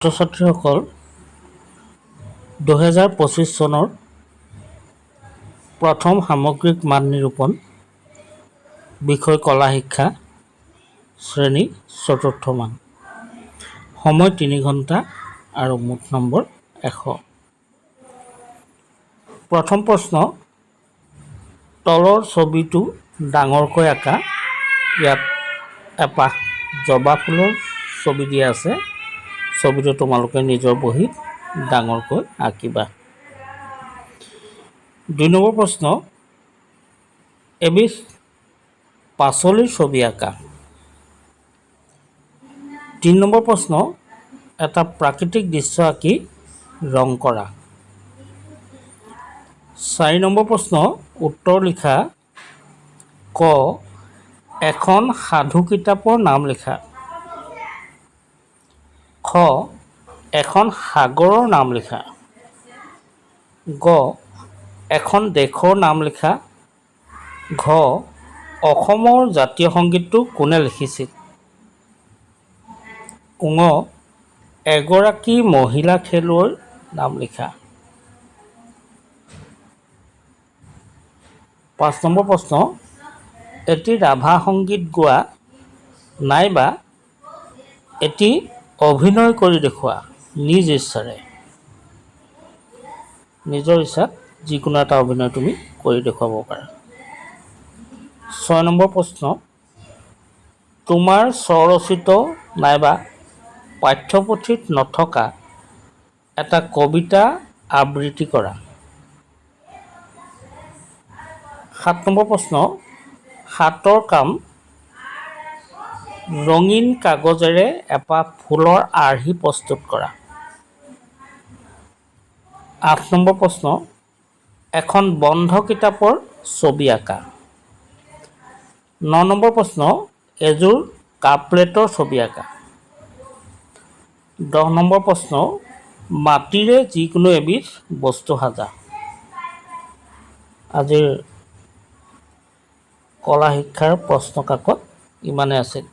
ছাত্ৰ ছাত্ৰীসকল দুহেজাৰ পঁচিছ চনৰ প্ৰথম সামগ্ৰিক মান নিৰূপণ বিষয় কলা শিক্ষা শ্ৰেণী চতুৰ্থ মান। সময় তিনি ঘণ্টা আৰু মুঠ নম্বৰ এশ। প্ৰথম প্ৰশ্ন তলৰ ছবিটো ডাঙৰকৈ আঁকা। ইয়াত এপাহ জবা ফুলৰ ছবি দিয়া আছে। ছবিটো তোমালোকে নিজৰ বহীত ডাঙৰকৈ আঁকিবা। দুই নম্বৰ প্ৰশ্ন, এবিধ পাচলিৰ ছবি আঁকা। তিনি নম্বৰ প্ৰশ্ন, এটা প্ৰাকৃতিক দৃশ্য আঁকি ৰং কৰা। চাৰি নম্বৰ প্ৰশ্ন, উত্তৰ লিখা, ক, এখন সাধু কিতাপৰ নাম লিখা। খ এখন সাগৰৰ নাম লিখা। গ এখন দেশৰ নাম লিখা। ঘ অসমৰ জাতীয় সংগীতটো কোনে লিখিছিল? ঙ এগৰাকী মহিলা খেলুৱৈৰ নাম লিখা। পাঁচ নম্বৰ প্ৰশ্ন এটি ৰাভা সংগীত গোৱা নাইবা এটি অভিনয় কৰি দেখুওৱা নিজ ইচ্ছাৰে। নিজৰ ইচ্ছাত যিকোনো এটা অভিনয় তুমি কৰি দেখুৱাব পাৰা। ছয় নম্বৰ প্ৰশ্ন তোমাৰ স্বৰচিত নাইবা পাঠ্যপুথিত নথকা এটা কবিতা আবৃত্তি কৰা। সাত নম্বৰ প্ৰশ্ন হাতৰ কাম ৰঙীন কাগজেৰে এপাহ ফুলৰ আৰ্হি প্ৰস্তুত কৰা। আঠ নম্বৰ প্ৰশ্ন এখন বন্ধ কিতাপৰ ছবি আঁকা। ন নম্বৰ প্ৰশ্ন এযোৰ কাপ প্লেটৰ ছবি আঁকা। দহ নম্বৰ প্ৰশ্ন মাটিৰে যিকোনো এবিধ বস্তু সাজা। আজিৰ কলা শিক্ষাৰ প্ৰশ্ন কাকত ইমানে আছিল